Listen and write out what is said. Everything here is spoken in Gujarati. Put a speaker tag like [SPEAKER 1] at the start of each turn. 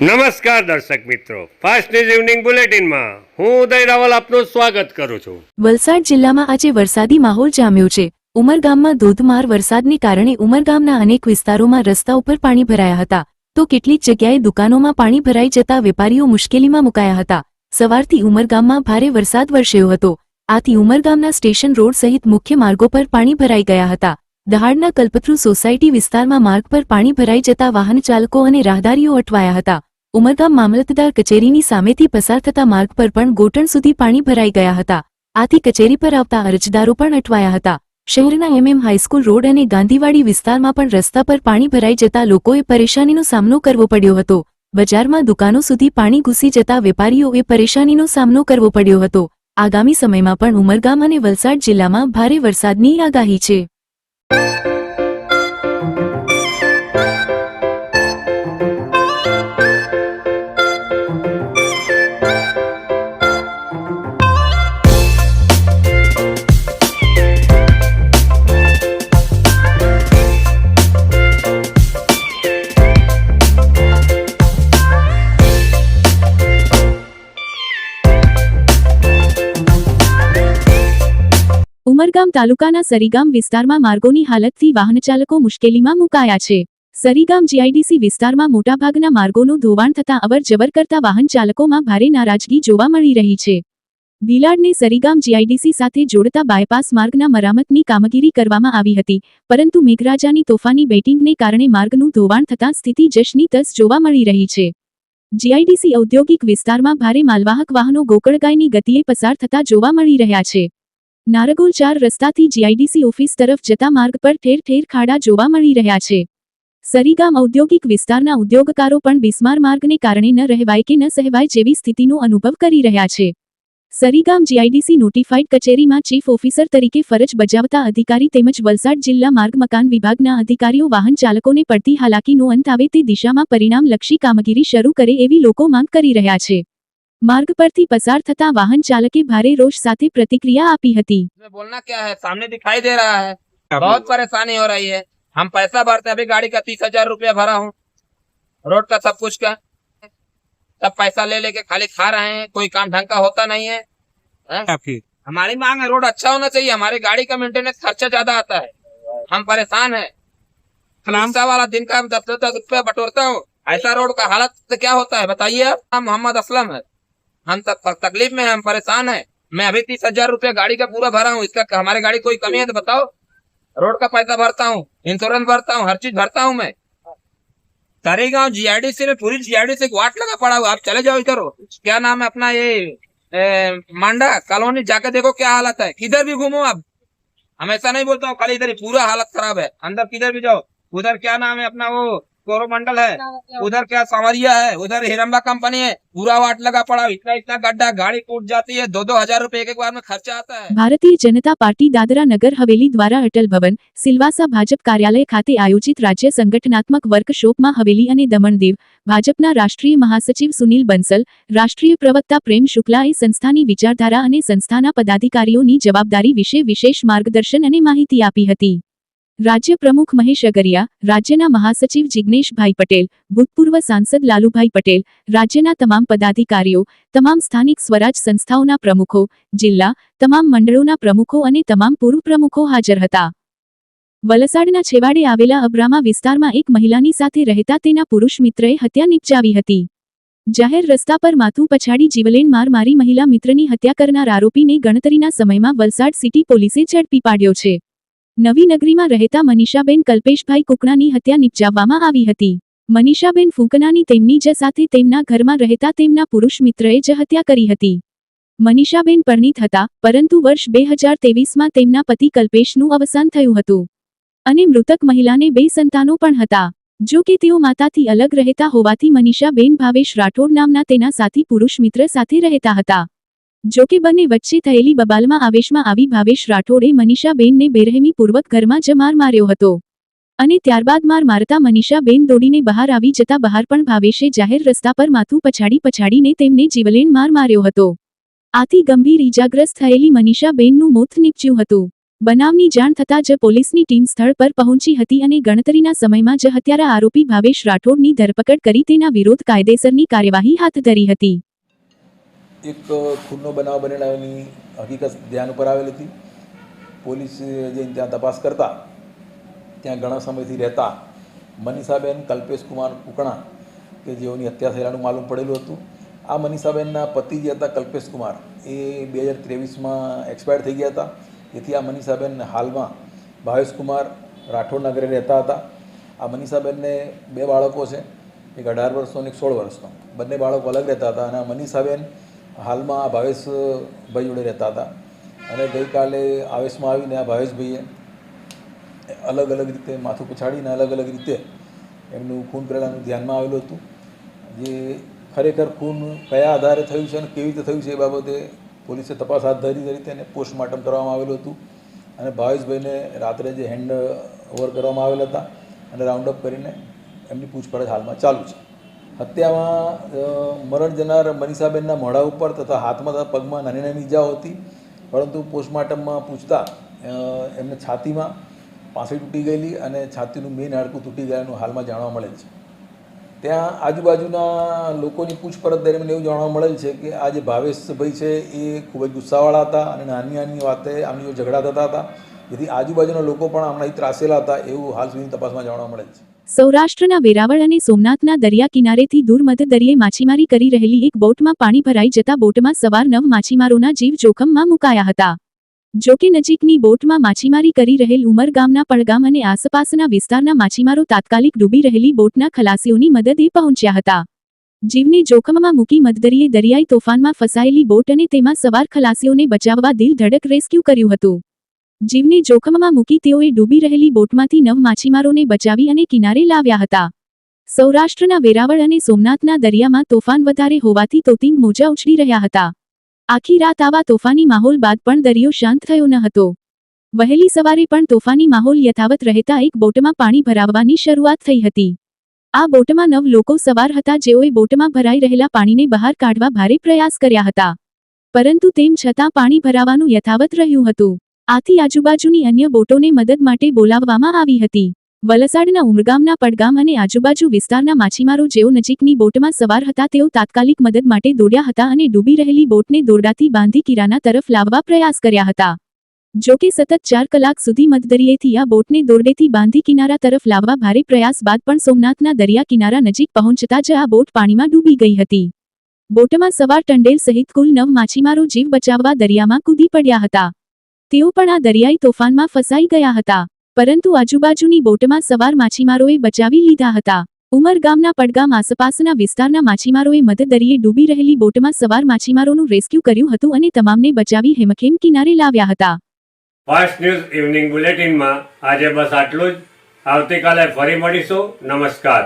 [SPEAKER 1] નમસ્કાર દર્શક મિત્રો. ફાસ્ટ ન્યૂઝ ઇવનિંગ બુલેટિનમાં હું ઉદય રાવલ આપનું સ્વાગત કરું છું.
[SPEAKER 2] વલસાડ જિલ્લામાં આજે વરસાદી માહોલ જામ્યો છે. ઉમરગામમાં ધોધમાર વરસાદને કારણે ઉમરગામના અનેક વિસ્તારોમાં રસ્તા ઉપર પાણી ભરાયા હતા. તો કેટલીક જગ્યાએ દુકાનોમાં પાણી ભરાઈ જતા વેપારીઓ મુશ્કેલીમાં મુકાયા હતા. સવારથી ઉમરગામમાં ભારે વરસાદ વરસ્યો હતો. આથી ઉમરગામના સ્ટેશન રોડ સહિત મુખ્ય માર્ગો પર પાણી ભરાઈ ગયા હતા. દહાડના કલ્પથ્રુ સોસાયટી વિસ્તારમાં માર્ગ પર પાણી ભરાઈ જતા વાહન ચાલકો અને રાહદારીઓ અટવાયા હતા. ઉમરગામ મામલતદાર કચેરીની સામેથી પસાર થતા માર્ગ પર પણ ગોટણ સુધી પાણી ભરાઈ ગયા હતા. આથી કચેરી પર આવતા અરજદારો પણ અટવાયા હતા. શહેરના એમએમ હાઈસ્કૂલ રોડ અને ગાંધીવાડી વિસ્તારમાં પણ રસ્તા પર પાણી ભરાઈ જતા લોકોએ પરેશાનીનો સામનો કરવો પડ્યો હતો. બજારમાં દુકાનો સુધી પાણી ઘૂસી જતા વેપારીઓએ પરેશાનીનો સામનો કરવો પડ્યો હતો. આગામી સમયમાં પણ ઉમરગામ અને વલસાડ જિલ્લામાં ભારે વરસાદની આગાહી છે. ઉમરગામ તાલુકાના સરીગામ વિસ્તારમાં માર્ગોની હાલતથી વાહનચાલકો મુશ્કેલીમાં મુકાયા છે. સરીગામ જીઆઈડીસી વિસ્તારમાં મોટાભાગના માર્ગોનું ધોવાણ થતાં અવર જવર કરતા વાહન ચાલકોમાં ભારે નારાજગી જોવા મળી રહી છે. ભીલાડને સરીગામ જીઆઈડીસી સાથે જોડતા બાયપાસ માર્ગના મરામતની કામગીરી કરવામાં આવી હતી, પરંતુ મેઘરાજાની તોફાની બેટિંગને કારણે માર્ગનું ધોવાણ થતાં સ્થિતિ જશની તસ જોવા મળી રહી છે. જીઆઈડીસી ઔદ્યોગિક વિસ્તારમાં ભારે માલવાહક વાહનો ગોકળગાયની ગતિએ પસાર થતા જોવા મળી રહ્યા છે. નારગોલ ચાર રસ્તાથી જીઆઈડીસી ઓફિસ તરફ જતા માર્ગ પર ઠેર ઠેર ખાડા જોવા મળી રહ્યા છે. સરીગામ ઔદ્યોગિક વિસ્તારના ઉદ્યોગકારો પણ બિસ્માર માર્ગને કારણે ન રહેવાય કે ન સહેવાય જેવી સ્થિતિનો અનુભવ કરી રહ્યા છે. સરીગામ જીઆઈડીસી નોટિફાઈડ કચેરીમાં ચીફ ઓફિસર તરીકે ફરજ બજાવતા અધિકારી તેમજ વલસાડ જિલ્લા માર્ગ મકાન વિભાગના અધિકારીઓ વાહન ચાલકોને પડતી હાલાકીનો અંત આવે તે દિશામાં પરિણામલક્ષી કામગીરી શરૂ કરે એવી લોકો માંગ કરી રહ્યા છે. માર્ગ પરથી પસાર થતા વાહન ચાલકે ભારે રોષ સાથે પ્રતિક્રિયા આપી હતી
[SPEAKER 3] इसमें बोलना क्या है सामने दिखाई दे रहा है बहुत परेशानी हो रही है हम पैसा भरते हैं अभी गाड़ी का तीस हजार रूपया भरा हूँ रोड का सब कुछ का सब पैसा ले लेके खाली खा रहे हैं कोई काम ढंग का होता नहीं है, हैं? हमारी मांग है रोड अच्छा होना चाहिए हमारी गाड़ी का मेंटेनेंस खर्चा ज्यादा आता है हम परेशान है खलामसा वाला दिन का दस दस दस रुपया बटोरता हूँ ऐसा रोड का हालत से क्या होता है बताइए आप हम मोहम्मद असलम है हम तक तकलीफ़ में हम परेशान है। मैं अभी तीस हज़ार रूपया गाड़ी का पूरा भरा हूँ, इसका हमारी गाड़ी कोई कमी है तो बताओ। रोड का पैसा भरता हूँ इंश्योरेंस भरता हूँ, हर चीज़ भरता हूँ मैं। तरेगांव जीआईडीसी में, पूरी जीआईडीसी को वाट लगा पड़ा हुआ, आप चले जाओ इधर। क्या नाम है अपना ये मांडा कॉलोनी? जाके देखो क्या हालत है। किधर भी घूमो आप। हमेशा नहीं बोलता हूँ, खाली इधर पूरा हालत खराब है। अंदर किधर भी जाओ। उधर क्या नाम है अपना वो? कोरोमंडल है उधर क्या सांवरिया है उधर हिरम्बा कंपनी है पूरा वाट लगा पड़ा इतना इतना गड्ढा गाड़ी टूट जाती है दो दो हजार रूपए एक एक बार में खर्चा आता है
[SPEAKER 2] ભારતીય જનતા પાર્ટી દાદરા નગર હવેલી દ્વારા અટલ ભવન સિલવાસા ભાજપ કાર્યાલય ખાતે આયોજિત રાજ્ય સંગઠનાત્મક વર્કશોપમાં હવેલી અને દમણદીવ ભાજપના રાષ્ટ્રીય મહાસચિવ સુનિલ બંસલ રાષ્ટ્રીય પ્રવક્તા પ્રેમ શુક્લાએ સંસ્થાની વિચારધારા અને સંસ્થાના પદાધિકારીઓની જવાબદારી વિશે વિશેષ માર્ગદર્શન અને માહિતી આપી હતી રાજ્ય પ્રમુખ મહેશ અગરિયા, રાજ્યના મહાસચિવ જિગ્નેશભાઈ પટેલ, ભૂતપૂર્વ સાંસદ લાલુભાઈ પટેલ, રાજ્યના તમામ પદાધિકારીઓ, તમામ સ્થાનિક સ્વરાજ સંસ્થાઓના પ્રમુખો, જિલ્લા, તમામ મંડળોના પ્રમુખો અને તમામ પૂર્વ પ્રમુખો હાજર હતા. વલસાડના છેવાડે આવેલા અબ્રામા વિસ્તારમાં એક મહિલાની સાથે રહેતા તેના પુરુષ મિત્રએ હત્યા નિપજાવી હતી. જાહેર રસ્તા પર માથું પછાડી જીવલેણ માર મારી મહિલા મિત્રની હત્યા કરનાર આરોપીને ગણતરીના સમયમાં વલસાડ સિટી પોલીસે ઝડપી પાડ્યો છે. નવી નગરીમાં રહેતા મનીષાબેન કલ્પેશભાઈ કુકણાની હત્યા નિપજાવવામાં આવી હતી. મનીષાબેન ફૂંકનાની તેમની જ સાથે તેમના ઘરમાં રહેતા તેમના પુરુષ મિત્રએ જ હત્યા કરી હતી. મનીષાબેન પરણિત હતા, પરંતુ વર્ષ બે હજાર તેવીસમાં તેમના પતિ કલ્પેશનું અવસાન થયું હતું. અને મૃતક મહિલાને બે સંતાનો પણ હતા. જો કે તેઓ માતાથી અલગ રહેતા હોવાથી મનીષાબેન ભાવેશ રાઠોડ નામના તેના સાથી પુરુષ મિત્ર સાથે રહેતા હતા. જો કે બંને વચ્ચે થયેલી બબાલમાં આવેશમાં આવી ભાવેશ રાઠોડે મનીષાબેનને બેરહેમીપૂર્વક ઘરમાં જ માર માર્યો હતો. અને ત્યારબાદ માર મારતા મનીષાબેન દોડીને બહાર આવી જતા બહાર પણ ભાવેશે જાહેર રસ્તા પર માથું પછાડી પછાડીને તેમને જીવલેણ માર માર્યો હતો. આથી ગંભીર ઇજાગ્રસ્ત થયેલી મનીષાબેનનું મોત નીપજ્યું હતું. બનાવની જાણ થતાં જ પોલીસની ટીમ સ્થળ પર પહોંચી હતી અને ગણતરીના સમયમાં જ હત્યારા આરોપી ભાવેશ રાઠોડની ધરપકડ કરી તેના વિરોધ કાયદેસરની કાર્યવાહી હાથ ધરી હતી.
[SPEAKER 4] એક ખૂનનો બનાવ બનેલાની હકીકત ધ્યાન ઉપર આવેલી હતી. પોલીસ જઈને ત્યાં તપાસ કરતા, ત્યાં ઘણા સમયથી રહેતા મનીષાબેન, કલ્પેશ કુમાર કુકણા કે જેઓની હત્યા થયેલાનું માલુમ પડેલું હતું. આ મનીષાબેનના પતિ જે હતા કલ્પેશ કુમાર, એ બે હજાર ત્રેવીસમાં એક્સપાયર થઈ ગયા હતા. જેથી આ મનીષાબેન હાલમાં ભાવેશ કુમાર નગરે રહેતા હતા. આ મનીષાબેનને બે બાળકો છે, એક અઢાર વર્ષનો અને એક સોળ વર્ષનો. બંને બાળકો અલગ રહેતા હતા અને આ મનીષાબેન હાલમાં ભાવેશભાઈ જોડે રહેતા હતા. અને ગઈકાલે આવેશમાં આવીને આ ભાવેશભાઈએ અલગ અલગ રીતે માથું પછાડીને અલગ અલગ રીતે એમનું ખૂન કરેલાનું ધ્યાનમાં આવેલું હતું. જે ખરેખર ખૂન કયા આધારે થયું છે અને કેવી રીતે થયું છે એ બાબતે પોલીસે તપાસ હાથ ધરી હતી તેને પોસ્ટમોર્ટમ કરવામાં આવેલું હતું. અને ભાવેશભાઈને રાત્રે જે હેન્ડ ઓવર કરવામાં આવેલા હતા અને રાઉન્ડ અપ કરીને એમની પૂછપરછ હાલમાં ચાલુ છે. હત્યામાં મરણ જનાર મનીષાબેનના મોઢા ઉપર તથા હાથમાં તથા પગમાં નાની નાની ઈજાઓ હતી, પરંતુ પોસ્ટમોર્ટમમાં પૂછતા એમને છાતીમાં પાસળી તૂટી ગયેલી અને છાતીનું મેઇન હાડકું તૂટી ગયાનું હાલમાં જાણવા મળેલ છે. ત્યાં આજુબાજુના લોકોની પૂછપરછ દરમિયાન એવું જાણવા મળેલ છે કે આ જે ભાવેશભાઈ છે એ ખૂબ જ ગુસ્સાવાળા હતા અને નાની નાની વાતે, આમની જો ઝઘડા થતા હતા. જેથી આજુબાજુના લોકો પણ આમનાથી ત્રાસેલા હતા, એવું હાલ સુધીની તપાસમાં જાણવા મળે છે.
[SPEAKER 2] સૌરાષ્ટ્રના વેરાવળ અને સોમનાથના દરિયા કિનારેથી દૂર મધ દરિયે માછીમારી કરી રહેલી એક બોટમાં પાણી ભરાઈ જતા બોટમાં સવાર નવ માછીમારોના જીવ જોખમમાં મુકાયા હતા. જોકે નજીકની બોટમાં માછીમારી કરી રહેલ ઉમર ગામના પડગામ અને આસપાસના વિસ્તારના માછીમારો તાત્કાલિક ડૂબી રહેલી બોટના ખલાસીઓની મદદે પહોંચ્યા હતા. જીવને જોખમમાં મૂકી મધદરિયે દરિયાઈ તોફાનમાં ફસાયેલી બોટ અને તેમાં સવાર ખલાસીઓને બચાવવા દિલ ધડક રેસ્ક્યુ કર્યું હતું. જીવને જોખમમાં મૂકી તેઓએ ડૂબી રહેલી બોટમાંથી નવ માછીમારોને બચાવી અને કિનારે લાવ્યા હતા. સૌરાષ્ટ્રના વેરાવળ અને સોમનાથના દરિયામાં તોફાન વધારે હોવાથી તોતિંગ મોજા ઉછળી રહ્યા હતા. આખી રાત આવા તોફાની માહોલ બાદ પણ દરિયો શાંત થયો ન હતો. વહેલી સવારે પણ તોફાની માહોલ યથાવત રહેતા એક બોટમાં પાણી ભરાવવાની શરૂઆત થઈ હતી. આ બોટમાં નવ લોકો સવાર હતા જેઓએ બોટમાં ભરાઈ રહેલા પાણીને બહાર કાઢવા ભારે પ્રયાસ કર્યા હતા. પરંતુ તેમ છતાં પાણી ભરાવાનું યથાવત રહ્યું હતું. આથી આજુબાજુની અન્ય બોટોને મદદ માટે બોલાવવામાં આવી હતી. વલસાડના ઉમરગામના પડગામ અને આજુબાજુ વિસ્તારના માછીમારો જેઓ નજીકની બોટમાં સવાર હતા તેઓ તાત્કાલિક મદદ માટે દોડ્યા હતા અને ડૂબી રહેલી બોટને દોરડાથી બાંધી કિરાના તરફ લાવવા પ્રયાસ કર્યા હતા. જોકે સતત ચાર કલાક સુધી મધદરિયેથી આ બોટને દોરડેથી બાંધી કિનારા તરફ લાવવા ભારે પ્રયાસ બાદ પણ સોમનાથના દરિયા કિનારા નજીક પહોંચતા જ આ બોટ પાણીમાં ડૂબી ગઈ હતી. બોટમાં સવાર ટંડેલ સહિત કુલ નવ માછીમારો જીવ બચાવવા દરિયામાં કૂદી પડ્યા હતા. તેઓ પણ આ દરિયાઈ તોફાનમાં ફસાઈ ગયા હતા, પરંતુ આજુબાજુની બોટમાં સવાર માછીમારોએ બચાવી લીધા હતા. ઉમર ગામના પડગામ આસપાસના વિસ્તારના માછીમારોએ મધદરિયે ડૂબી રહેલી બોટમાં સવાર માછીમારોનું રેસ્ક્યુ કર્યું હતું અને તમામને બચાવી હેમખેમ કિનારે લાવ્યા હતા.
[SPEAKER 1] ફાસ્ટ ન્યૂઝ ઇવનિંગ બુલેટિનમાં આજે બસ આટલું જ. આવતીકાલે ફરી મળીશું. નમસ્કાર.